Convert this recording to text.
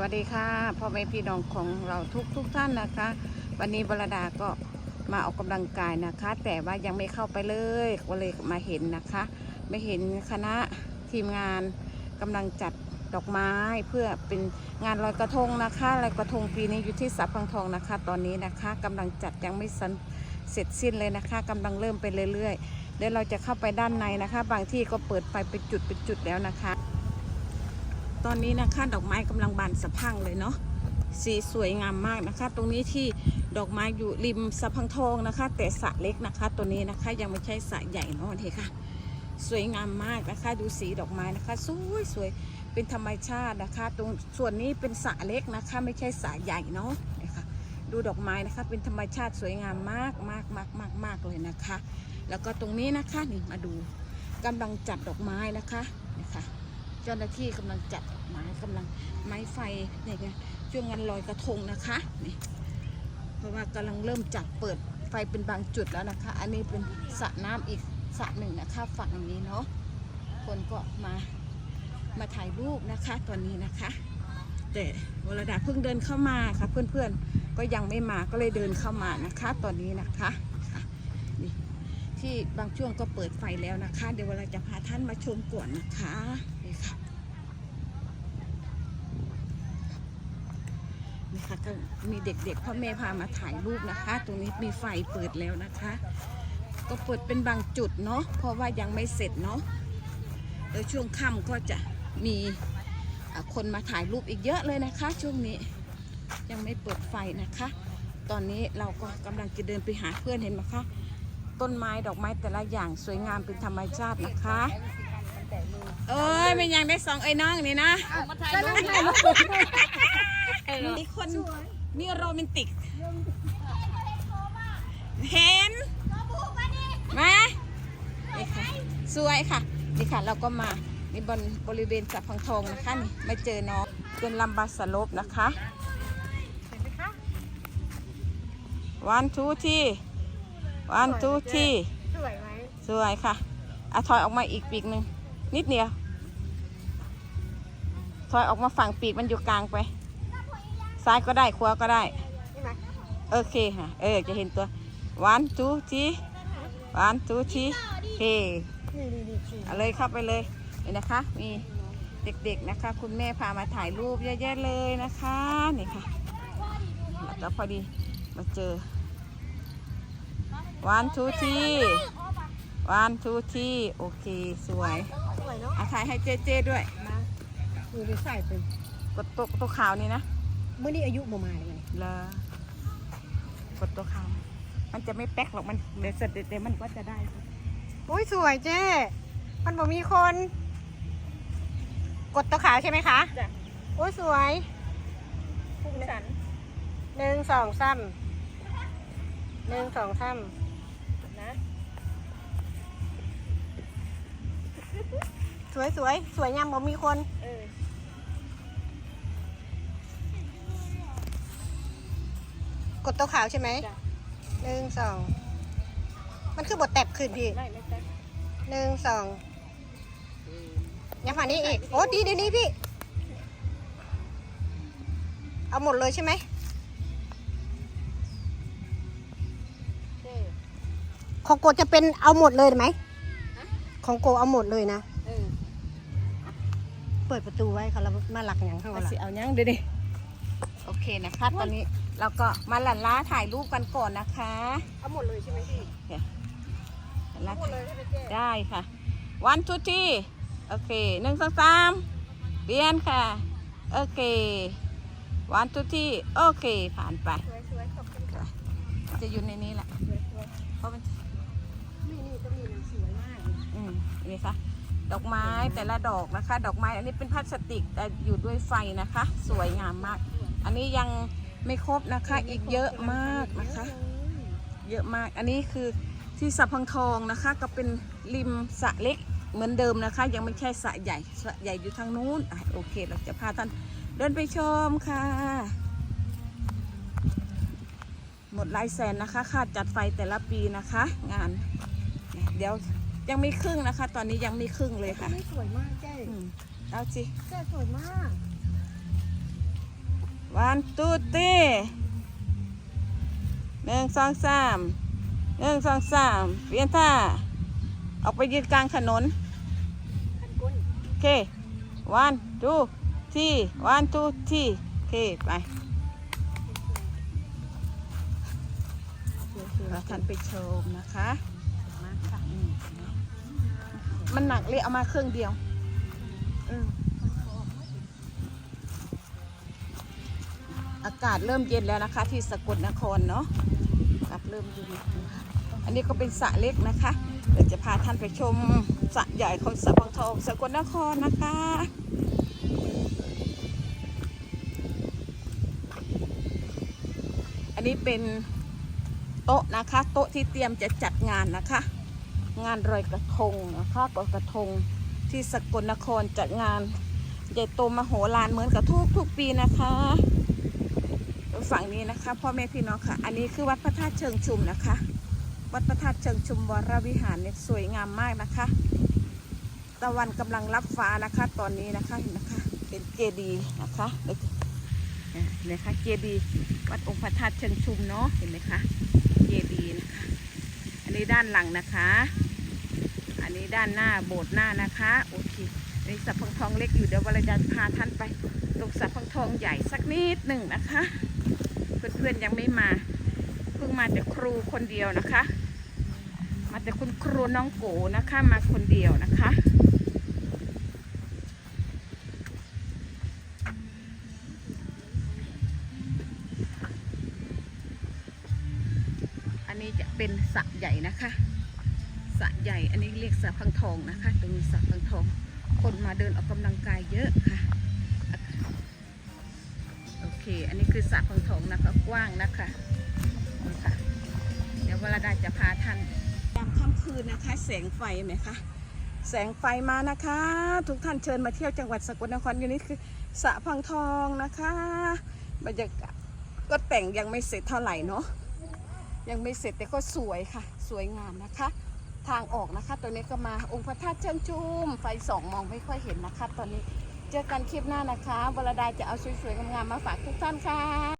วัสดีค่ะพ่อแม่พี่น้องของเราทุกทุกท่านนะคะ วันนี้บรดาก็มาออกกำลังกายนะคะ แต่ว่ายังไม่เข้าไปเลยก็เลยมาเห็นนะคะไม่เห็นคณะทีมงานกำลังจัดดอกไม้เพื่อเป็นงานลอยกระทงนะคะลอยกระทงปีนี้อยู่ที่สับพังทองนะคะ ตอนนี้นะคะกำลังจัดยังไม่สันเสร็จสิ้นเลยนะคะกำลังเริ่มไปเรื่อยๆเดี๋ยวเราจะเข้าไปด้านในนะคะ บางที่ก็เปิดไฟเป็นจุดเป็นจุดแล้วนะคะ ตอนนี้นะคะดอกไม้กำลังบานสะพังเลยเนาะสีสวยงามมากนะคะ ตรงนี้ที่ดอกไม้อยู่ริมสะพังทองนะคะ แต่สระเล็กนะคะ ตัวนี้นะคะยังไม่ใช่สระใหญ่เนาะนี่ค่ะ สวยงามมากนะคะ ดูสีดอกไม้นะคะ สวยสวยเป็นธรรมชาตินะคะ ตรงส่วนนี้เป็นสระเล็กนะคะ ไม่ใช่สระใหญ่เนาะนี่ค่ะดูดอกไม้นะคะ เป็นธรรมชาติสวยงามมากมากมากมากมากเลยนะคะ แล้วก็ตรงนี้นะคะนี่มาดูกำลังจัดดอกไม้นะคะนี่ค่ะ เจ้าหน้าที่กำลังจัดดอกไม้กำลังไม้ไฟเนี่ยไงช่วงงานลอยกระทงนะคะนี่เพราะว่ากำลังเริ่มจัดเปิดไฟเป็นบางจุดแล้วนะคะ อันนี้เป็นสระน้ำอีกสระหนึ่งนะคะฝั่งนี้เนาะคนก็มามาถ่ายรูปนะคะตอนนี้นะคะ แต่วรดาเพิ่งเดินเข้ามาค่ะเพื่อนๆก็ยังไม่มาก็เลยเดินเข้ามานะคะ ตอนนี้นะคะ ที่บางช่วงก็เปิดไฟแล้วนะคะ เดี๋ยวเราจะพาท่านมาชมก่อนนะคะนี่ค่ะนี่ค่ะก็มีเด็กๆพ่อแม่พามาถ่ายรูปนะคะ ตรงนี้มีไฟเปิดแล้วนะคะ ก็เปิดเป็นบางจุดเนาะเพราะว่ายังไม่เสร็จเนาะแล้วช่วงค่ำก็จะมีคนมาถ่ายรูปอีกเยอะเลยนะคะ ช่วงนี้ยังไม่เปิดไฟนะคะ ตอนนี้เราก็กำลังจะเดินไปหาเพื่อนเห็นไหมคะ ต้นไม้ดอกไม้แต่ละอย่างสวยงามเป็นธรรมชาตินะคะ เอ้ยไม่ยังได้สองไอ้น้องนี่นะก็ลูกแม่ลูกอีกคนนี่โรแมนติก เห็นมานี่ค่ะสวยค่ะนี่ค่ะเราก็มานี่บนบริเวณสับพังทองนะคะนี่ไม่เจอน้องเป็นลำบาสลบนะคะ วันทูที่ วันทูที่สวยไหมสวยค่ะอะถอยออกมาอีกปีกหนึ่งนิดเดียวถอยออกมาฝั่งปีกมันอยู่กลางไป ซ้ายก็ได้ขวาก็ได้ใช่ไหมโอเคค่ะเออจะเห็นตัว one two three one two three เฮ้นี่นี่นี่สีเอาเลยเข้าไปเลยนี่นะคะ มีเด็กๆนะคะ คุณแม่พามาถ่ายรูปเยอะแยะเลยนะคะนี่ค่ะแล้วก็พอดีมาเจอ one two three one two three โอเค สวยสวยเนาะอาถ่ายให้เจเจด้วยมาดูไปใส่เป็นกดตัวตัวขาวนี่นะเมื่อนี้อายุประมาณยังไงแล้วกดตัวขาวมันจะไม่แป๊กหรอกมันเดี๋ยวเสร็จเดี๋ยวมันก็จะได้โอ้ยสวยเจ้มันบอกมีคน กดตัวขาวใช่ไหมคะจ้ะโอ้ยสวยภูมิสันหนึ่งสองซ้ำ หนึ่งสองซ้นะำสวยสวยสวยงามบอกมีคนเออกดตัวขาวใช่ไหมจ้ะหนึ่งสอง มันคือบทแตบขึ้นพี่ไม่ไม่แป๊กหนึ่งสองยังผ่านนี้อีก โอ้ดีเดี๋ยวนี้พี่ เอาหมดเลยใช่ไหม ของโกจะเป็นเอาหมดเลยไหมของโกเอาหมดเลยนะเออเปิดประตูไว้เขาเรามาหลักอย่างข้างมาหลังสิเอายังเดี๋ยวดิโอเคนะคะตอนนี้เราก็มาหลั่นล้าถ่ายรูปกันก่อนนะคะเอาหมดเลยใช่ไหมพี่หลั่นล้าหมดเลยใช่ไหมเจ๊ได้ค่ะ one two three โอเคหนึ่งสองสามเปลี่ยนค่ะ โอเค one two three โอเค ผ่านไปสวยสวยขอบคุณค่ะจะอยู่ในนี้แหละสวยสวยเพราะมันนี่ นี่ค่ะ ดอกไม้แต่ละดอกนะคะ ดอกไม้อันนี้เป็นพลาสติกแต่อยู่ด้วยไฟนะคะ สวยงามมาก อันนี้ยังไม่ครบนะคะ อีกเยอะมากนะคะ เยอะมาก อันนี้คือที่สับพังทองนะคะ ก็เป็นริมสะเล็กเหมือนเดิมนะคะ ยังไม่ใช่สะใหญ่สะใหญ่อยู่ทางนู้นอะโอเค เราจะพาท่านเดินไปชมค่ะ หมดหลายแสนนะคะ ค่าจัดไฟแต่ละปีนะคะ งาน เดี๋ยว ยังไม่ครึ่งนะคะ ตอนนี้ยังไม่ครึ่งเลยค่ะ ไม่สวยมากเจ๊อืมเอาสิเจ๊สวยมาก one two three หนึ่งสองสามหนึ่งสองสามเปลี่ยนท่า ออกไปยืนกลางถนนโอเค one two three one two three โอเค ไปเราท่านไปชมนะคะอืม มันหนักเลยเอามาเครื่องเดียวออากาศเริ่มเย็นแล้วนะคะ ที่สกลนครเนาะอากาศเริ่มเย็นนะคะอันนี้ก็เป็นสระเล็กนะคะเดี๋ยวจะพาท่านไปชมสระใหญ่ของสระพังทองสกลนครนะคะอันนี้เป็นโต๊ะนะคะ โต๊ะที่เตรียมจะจัดงานนะคะ งานรอยกระทงนะคะลอกระทงที่สกลนครจัดงานใหญ่โตมโหฬารเหมือนกับทุกทุกปีนะคะฝั่งนี้นะคะพ่อแม่พี่น้องค่ะ อันนี้คือวัดพระธาตุเชิงชุมนะคะ วัดพระธาตุเชิงชุมวรวิหารเนี่ยสวยงามมากนะคะ ตะวันกำลังรับฟ้านะคะ ตอนนี้นะคะเห็นนะคะ เป็นเจดีย์นะคะเห็นไหมคะเจดีย์วัดองค์พระธาตุเชิงชุมเนาะเห็นไหมคะเจดีย์นะคะ อันนี้ด้านหลังนะคะ อันนี้ด้านหน้าโบสถ์หน้านะคะโอเคอันนี้สับพังทองเล็กอยู่เดี๋ยววรจันทร์พาท่านไปตรงสับพังทองใหญ่สักนิดหนึ่งนะคะ เพื่อนๆยังไม่มาเพิ่งมาแต่ครูคนเดียวนะคะ มาแต่คุณครูน้องโกนะคะมาคนเดียวนะคะอันนี้จะเป็นสระใหญ่นะคะ สระใหญ่ อันนี้เรียกสระพังทองนะคะ ตรงนี้สระพังทอง คนมาเดินออกกำลังกายเยอะค่ะ โอเค อันนี้คือสระพังทองนะคะ กว้างนะคะนี่ค่ะเดี๋ยววรดาจะพาท่านยามค่ำคืนนะคะ แสงไฟไหมคะ แสงไฟมานะคะ ทุกท่านเชิญมาเที่ยวจังหวัดสกลนครอยู่นี่คือสระพังทองนะคะบรรยากาศก็แต่งยังไม่เสร็จเท่าไหร่เนาะยังไม่เสร็จแต่ก็สวยค่ะ สวยงามนะคะ ทางออกนะคะ ตัวนี้ก็มาองค์พระธาตุเชิงชุม ไฟสองมองไม่ค่อยเห็นนะคะ ตอนนี้เจอกันคลิปหน้านะคะวรดาจะเอาสวยๆงามๆมาฝากทุกท่านค่ะ